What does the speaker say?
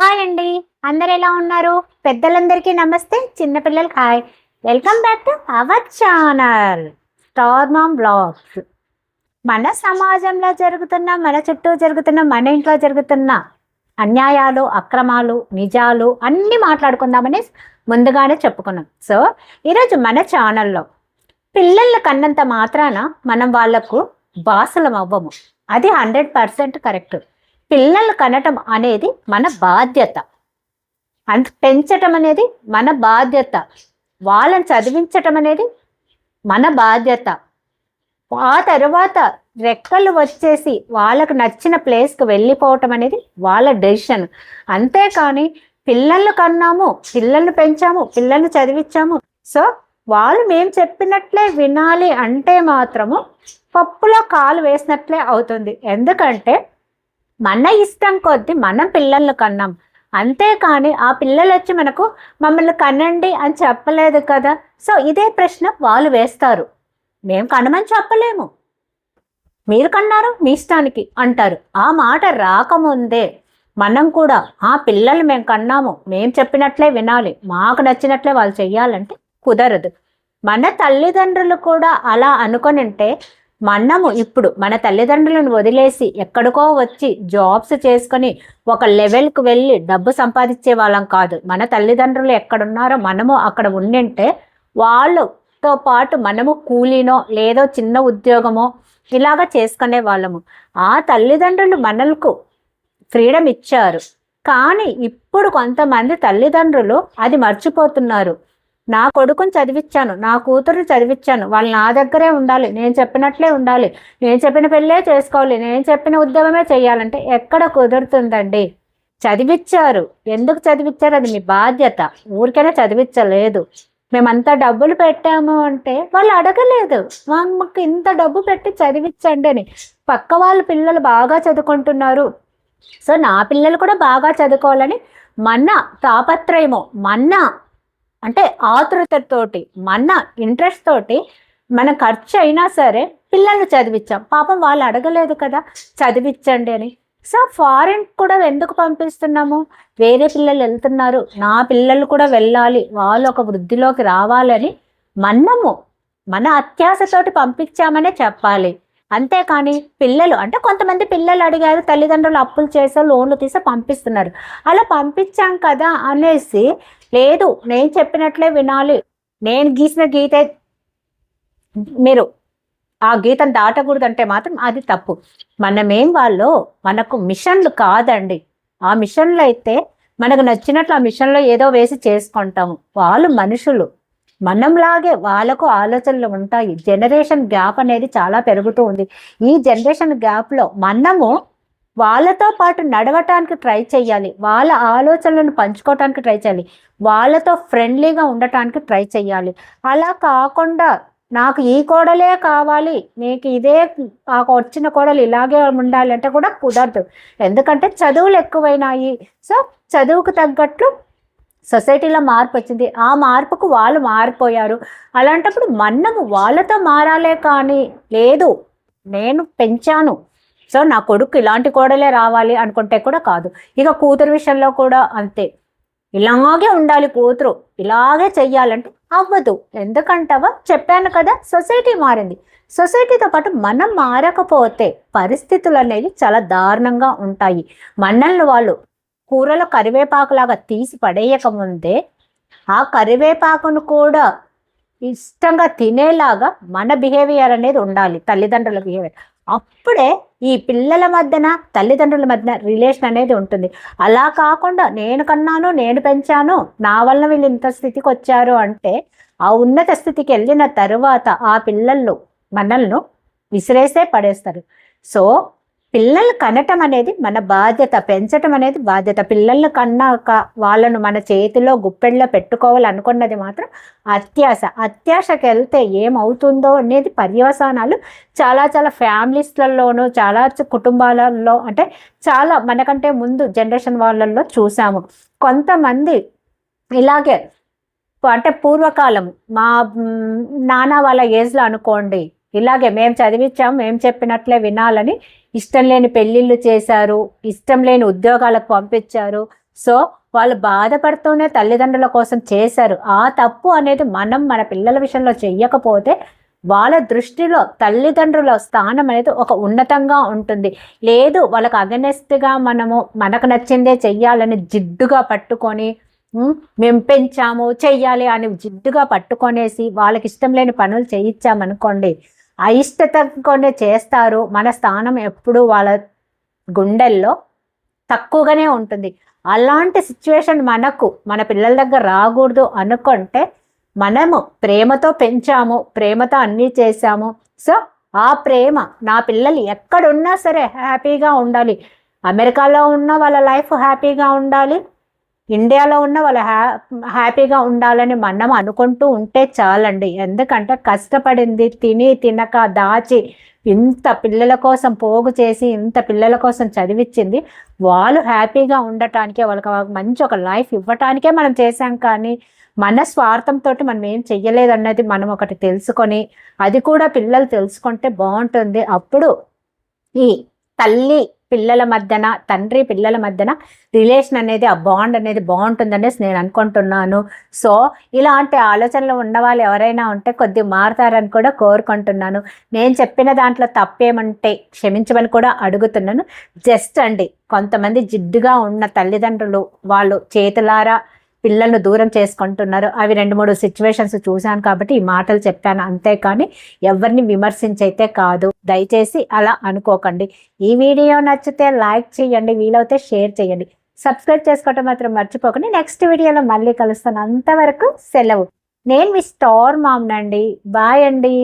Hi అండి. అందరు ఎలా ఉన్నారు? పెద్దలందరికీ నమస్తే. చిన్నపిల్లలకి hi. Welcome back to our channel. Star mom blogs. మన సమాజంలో జరుగుతున్న మన చుట్టూ జరుగుతున్న మన ఇంట్లో జరుగుతున్న అన్యాయాలు అక్రమాలు నిజాలు అన్నీ మాట్లాడుకుందామని ముందుగానే చెప్పుకున్నాం. సో ఈరోజు మన ఛానల్లో పిల్లల కన్నంత మాత్రాన మనం వాళ్ళకు బాసలం అవ్వము. అది హండ్రెడ్ పర్సెంట్ కరెక్ట్. పిల్లలు కనటం అనేది మన బాధ్యత. అంత పెంచటం అనేది మన బాధ్యత. వాళ్ళని చదివించటం అనేది మన బాధ్యత. ఆ తర్వాత రెక్కలు వచ్చేసి వాళ్ళకు నచ్చిన ప్లేస్కి వెళ్ళిపోవటం అనేది వాళ్ళ డెసిషన్ అంతేకాని పిల్లలు కన్నాము పిల్లల్ని పెంచాము పిల్లల్ని చదివించాము. సో వాళ్ళు మేము చెప్పినట్లే వినాలి అంటే మాత్రము పప్పులో కాలు వేసినట్లే అవుతుంది. ఎందుకంటే మన ఇష్టం కొద్దీ మనం పిల్లల్ని కన్నాం. అంతేకాని ఆ పిల్లలు వచ్చి మనకు మమ్మల్ని కనండి అని చెప్పలేదు కదా. సో ఇదే ప్రశ్న వాళ్ళు వేస్తారు. మేము కనమని చెప్పలేము. మీరు కన్నారు మీ ఇష్టానికి అంటారు. ఆ మాట రాకముందే మనం కూడా ఆ పిల్లలు మేము కన్నాము. మేము చెప్పినట్లే వినాలి. మాకు నచ్చినట్లే వాళ్ళు చెయ్యాలంటే కుదరదు. మన తల్లిదండ్రులు కూడా అలా అనుకొని ఉంటే మనము ఇప్పుడు మన తల్లిదండ్రులను వదిలేసి ఎక్కడికో వచ్చి జాబ్స్ చేసుకొని ఒక లెవెల్కి వెళ్ళి డబ్బు సంపాదించే వాళ్ళం కాదు. మన తల్లిదండ్రులు ఎక్కడున్నారో మనము అక్కడ ఉండింటే వాళ్ళతో పాటు మనము కూలీనో లేదో చిన్న ఉద్యోగమో ఇలాగ చేసుకునే వాళ్ళము. ఆ తల్లిదండ్రులు మనలకు ఫ్రీడమ్ ఇచ్చారు. కానీ ఇప్పుడు కొంతమంది తల్లిదండ్రులు అది మర్చిపోతున్నారు. నా కొడుకుని చదివించాను నా కూతురుని చదివించాను వాళ్ళు నా దగ్గరే ఉండాలి నేను చెప్పినట్లే ఉండాలి నేను చెప్పిన పెళ్ళే చేసుకోవాలి నేను చెప్పిన ఉద్యోగమే చేయాలంటే ఎక్కడ కుదురుతుందండి? చదివించారు ఎందుకు చదివించారు అది మీ బాధ్యత. ఊరికైనా చదివించలేదు మేమంతా డబ్బులు పెట్టాము అంటే వాళ్ళు అడగలేదు. మాకు ఇంత డబ్బు పెట్టి చదివించండి అని. పక్క వాళ్ళ పిల్లలు బాగా చదువుకుంటున్నారు. సో నా పిల్లలు కూడా బాగా చదువుకోవాలని మన తాపత్రయము మన అంటే ఆతృతతోటి మన ఇంట్రెస్ట్ తోటి మన ఖర్చు అయినా సరే పిల్లల్ని చదివించాం పాపం వాళ్ళు అడగలేదు కదా చదివించండి అని. సో ఫారెన్ కూడా ఎందుకు పంపిస్తున్నాము? వేరే పిల్లలు వెళ్తున్నారు. నా పిల్లలు కూడా వెళ్ళాలి. వాళ్ళు ఒక వృద్ధిలోకి రావాలని మనము మన అత్యాశతోటి పంపించామనే చెప్పాలి. అంతేకాని పిల్లలు అంటే కొంతమంది పిల్లలు అడిగారు తల్లిదండ్రులు అప్పులు చేసో లోన్లు తీసి పంపిస్తున్నారు. అలా పంపించాం కదా అనేసి లేదు నేను చెప్పినట్లే వినాలి. నేను గీసిన గీతే మీరు ఆ గీతను దాటకూడదు అంటే మాత్రం అది తప్పు. మనమేం వాళ్ళు మనకు మిషన్లు కాదండి. ఆ మిషన్లు అయితే మనకు నచ్చినట్లు ఆ మిషన్లో ఏదో వేసి చేసుకుంటాము. వాళ్ళు మనుషులు. మనంలాగే వాళ్ళకు ఆలోచనలు ఉంటాయి. జనరేషన్ గ్యాప్ అనేది చాలా పెరుగుతూ ఉంది. ఈ జనరేషన్ గ్యాప్లో మనము వాళ్ళతో పాటు నడవటానికి ట్రై చేయాలి వాళ్ళ ఆలోచనలను పంచుకోవటానికి ట్రై చేయాలి వాళ్ళతో ఫ్రెండ్లీగా ఉండటానికి ట్రై చేయాలి అలా కాకుండా నాకు ఈ కోడలే కావాలి నీకు ఇదే నాకు వచ్చిన కోడలు ఇలాగే ఉండాలి అంటే కూడా కుదరదు. ఎందుకంటే చదువులు ఎక్కువైనాయి. సో చదువుకు తగ్గట్లు సొసైటీలో మార్పు వచ్చింది. ఆ మార్పుకు వాళ్ళు మారిపోయారు. అలాంటప్పుడు మనము వాళ్ళతో మారాలే కానీ లేదు నేను పెంచాను. సో నా కొడుకు ఇలాంటి కోడలే రావాలి అనుకుంటే కూడా కాదు. ఇక కూతురు విషయంలో కూడా అంతే. ఇలాగే ఉండాలి కూతురు. ఇలాగే చెయ్యాలంటే అవ్వదు. ఎందుకంటావా? చెప్పాను కదా సొసైటీ మారింది. సొసైటీతో పాటు మనం మారకపోతే పరిస్థితులు అనేవి చాలా దారుణంగా ఉంటాయి. మనల్ని వాళ్ళు కూరలో కరివేపాకులాగా తీసి పడేయకముందే ఆ కరివేపాకును కూడా ఇష్టంగా తినేలాగా మన బిహేవియర్ అనేది ఉండాలి. తల్లిదండ్రుల బిహేవియర్. అప్పుడే ఈ పిల్లల మధ్యన తల్లిదండ్రుల మధ్యన రిలేషన్ అనేది ఉంటుంది. అలా కాకుండా నేను కన్నాను నేను పెంచాను నా వల్ల వీళ్ళు ఇంత స్థితికి వచ్చారు అంటే ఆ ఉన్నత స్థితికి వెళ్ళిన తరువాత ఆ పిల్లలు మనల్ని విసిరేసే పడేస్తారు. సో పిల్లలు కనటం అనేది మన బాధ్యత పెంచటం అనేది బాధ్యత. పిల్లల్ని కన్నాక వాళ్ళను మన చేతిలో గుప్పెళ్ళలో పెట్టుకోవాలనుకున్నది మాత్రం అత్యాశ. అత్యాశకి వెళ్తే ఏమవుతుందో అనేది పర్యవసానాలు చాలా చాలా ఫ్యామిలీస్లలోనూ చాలా కుటుంబాలలో అంటే చాలా మనకంటే ముందు జనరేషన్ వాళ్ళల్లో చూసాము. కొంతమంది ఇలాగే అంటే పూర్వకాలం మా నాన్న వాళ్ళ ఏజ్లో అనుకోండి ఇలాగే మేము చదివించాం మేము చెప్పినట్లే వినాలని ఇష్టం లేని పెళ్ళిళ్ళు చేశారు ఇష్టం లేని ఉద్యోగాలకు పంపించారు. సో వాళ్ళు బాధపడుతూనే తల్లిదండ్రుల కోసం చేశారు. ఆ తప్పు అనేది మనం మన పిల్లల విషయంలో చెయ్యకపోతే వాళ్ళ దృష్టిలో తల్లిదండ్రుల స్థానం అనేది ఒక ఉన్నతంగా ఉంటుంది. లేదు వాళ్ళకి అగనెస్ట్గా మనము మనకు నచ్చిందే చెయ్యాలని జిడ్డుగా పట్టుకొని మేము పెంచాము చెయ్యాలి అని జిడ్డుగా పట్టుకొనేసి వాళ్ళకి ఇష్టం లేని పనులు చేయించామనుకోండి అయిష్టతతోనే చేస్తారు. మన స్థానం ఎప్పుడు వాళ్ళ గుండెల్లో తక్కువగానే ఉంటుంది. అలాంటి సిచ్యువేషన్ మనకు మన పిల్లల దగ్గర రాకూడదు అనుకుంటే మనము ప్రేమతో పెంచాము ప్రేమతో అన్నీ చేశాము. సో ఆ ప్రేమ నా పిల్లలు ఎక్కడున్నా సరే హ్యాపీగా ఉండాలి. అమెరికాలో ఉన్న వాళ్ళ లైఫ్ హ్యాపీగా ఉండాలి. ఇండియాలో ఉన్న వాళ్ళు హ్యా హ్యాపీగా ఉండాలని మనం అనుకుంటూ ఉంటే చాలండి. ఎందుకంటే కష్టపడింది తిని తినక దాచి ఇంత పిల్లల కోసం పోగు చేసి ఇంత పిల్లల కోసం చదివించింది వాళ్ళు హ్యాపీగా ఉండటానికే వాళ్ళకి మంచి ఒక లైఫ్ ఇవ్వటానికే మనం చేసాం కానీ మన స్వార్థంతో మనం ఏం చెయ్యలేదన్నది మనం ఒకటి తెలుసుకొని అది కూడా పిల్లలు తెలుసుకుంటే బాగుంటుంది. అప్పుడు ఈ తల్లి పిల్లల మధ్యన తండ్రి పిల్లల మధ్యన రిలేషన్ అనేది ఆ బాండ్ అనేది బాగుంటుందనేసి నేను అనుకుంటున్నాను. సో ఇలాంటి ఆలోచనలు ఉన్న వాళ్ళు ఎవరైనా ఉంటే కొద్దిగా మారుతారని కూడా కోరుకుంటున్నాను. నేను చెప్పిన దాంట్లో తప్పేమంటే క్షమించమని కూడా అడుగుతున్నాను. జస్ట్ అండి కొంతమంది జిడ్డుగా ఉన్న తల్లిదండ్రులు వాళ్ళు చేతులారా పిల్లలను దూరం చేసుకుంటున్నారు అవి రెండు మూడు సిచ్యువేషన్స్ చూశాను కాబట్టి ఈ మాటలు చెప్పాను అంతేకాని ఎవరిని విమర్శించైతే కాదు. దయచేసి అలా అనుకోకండి. ఈ వీడియో నచ్చితే లైక్ చేయండి వీలైతే షేర్ చేయండి. సబ్స్క్రైబ్ చేసుకోవటం మాత్రం మర్చిపోకండి. నెక్స్ట్ వీడియోలో మళ్ళీ కలుస్తాను. అంతవరకు సెలవు. నేను మీ స్టార్ మామ్నండి. బాయ్ అండి.